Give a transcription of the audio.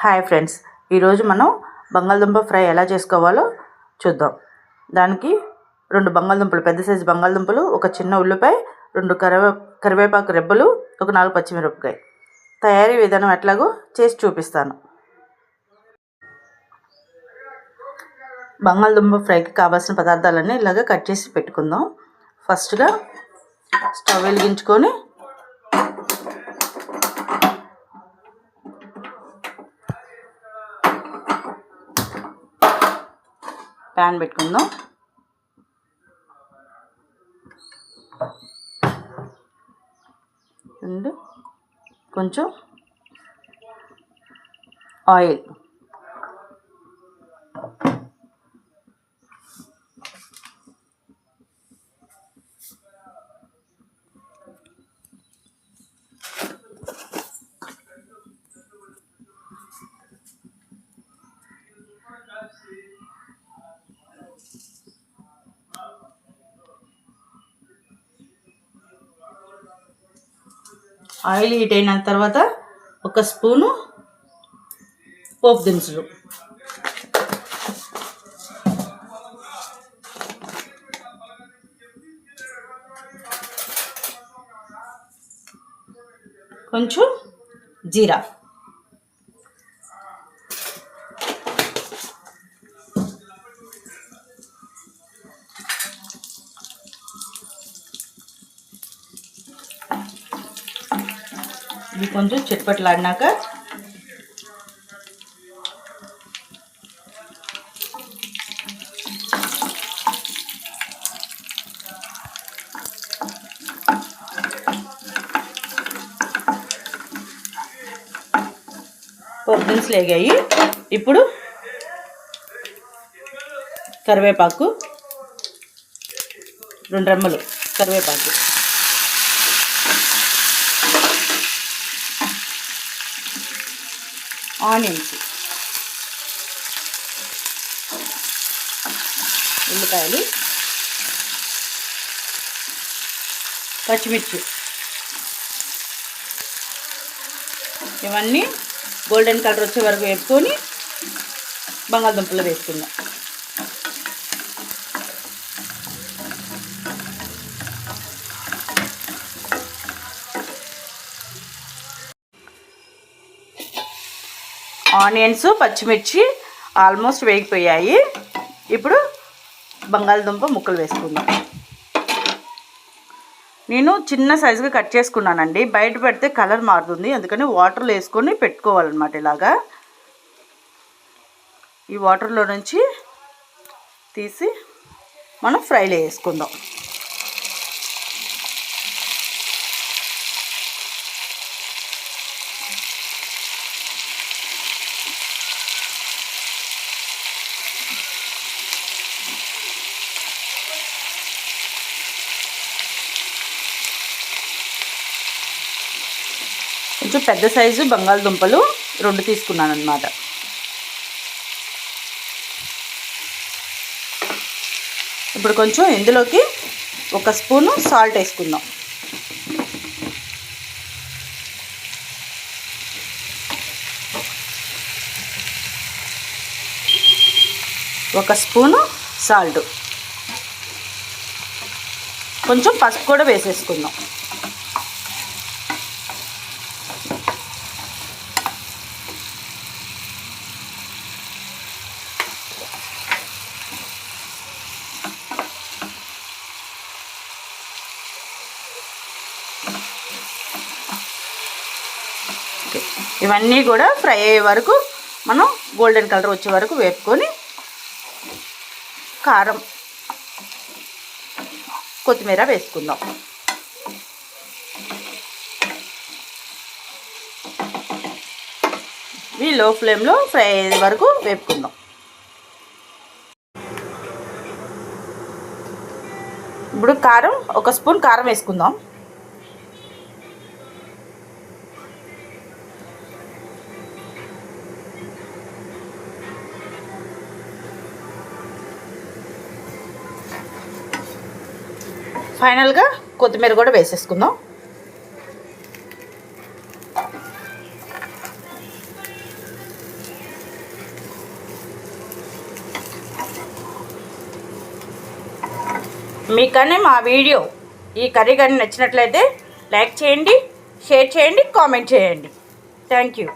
Hi friends. ఈరోజు మనం బంగాళదుంప ఫ్రై ఎలా చేసుకోవాలో చూద్దాం. దానికి రెండు బంగాళదుంపలు పెద్ద సైజు బంగాళదుంపలు ఒక చిన్న ఉల్లిపాయ రెండు కరివే కరివేపాకు రెబ్బలు ఒక నాలుగు పచ్చిమిరపకాయ. తయారీ విధానం ఎట్లాగో చేసి చూపిస్తాను. బంగాళదుంప ఫ్రైకి కావాల్సిన పదార్థాలన్నీ ఇలాగ కట్ చేసి పెట్టుకుందాం. ఫస్ట్గా స్టవ్ వెలిగించుకొని ప్యాన్ పెట్టుకుందాం. అండ్ కొంచెం ఆయిల్. ఆయిల్ హీట్ అయిన తర్వాత ఒక స్పూను పోపు దినుసులు. కొంచెం జీరా. ఇది కొంచెం చిట్పట్లాడినాక పొద్దున్స్ లేగాయి ఇప్పుడు కరివేపాకు రెండు రెమ్మలు కరివేపాకు. ఆనియన్స్. ఉల్లిపాయలు. పచ్చిమిర్చి. ఇవన్నీ గోల్డెన్ కలర్ వచ్చే వరకు వేసుకొని బంగాళదుంపలు వేసుకుందాం. ఆనియన్స్ పచ్చిమిర్చి ఆల్మోస్ట్ వేగిపోయాయి. ఇప్పుడు బంగాళదుంప ముక్కలు వేసుకుందాం. నేను చిన్న సైజుగా కట్ చేసుకున్నానండి. బయట పెడితే కలర్ మారుతుంది. అందుకని వాటర్లో వేసుకొని పెట్టుకోవాలన్నమాట ఇలాగా. ఈ వాటర్లో నుంచి తీసి మనం ఫ్రైలో వేసుకుందాం. కొంచెం పెద్ద సైజు బంగాళదుంపలు రెండు తీసుకున్నాను అనమాట ఇప్పుడు కొంచెం ఇందులోకి ఒక స్పూను సాల్ట్ వేసుకుందాం. ఒక స్పూను సాల్ట్. కొంచెం పసుపు కూడా వేసేసుకుందాం. ఇవన్నీ కూడా ఫ్రై అయ్యే వరకు మనం గోల్డెన్ కలర్ వచ్చే వరకు వేపుకొని కారం కొత్తిమీర వేసుకుందాం. ఇవి లో ఫ్లేమ్లో ఫ్రై అయ్యే వరకు వేపుకుందాం. ఇప్పుడు కారం ఒక స్పూన్ కారం వేసుకుందాం. ఫైనల్గా కొత్తిమీర కూడా వేసేసుకుందాం. మీకనే మా వీడియో. ఈ కర్రీ కానీ నచ్చినట్లయితే లైక్ చేయండి షేర్ చేయండి కామెంట్ చేయండి. Thank you.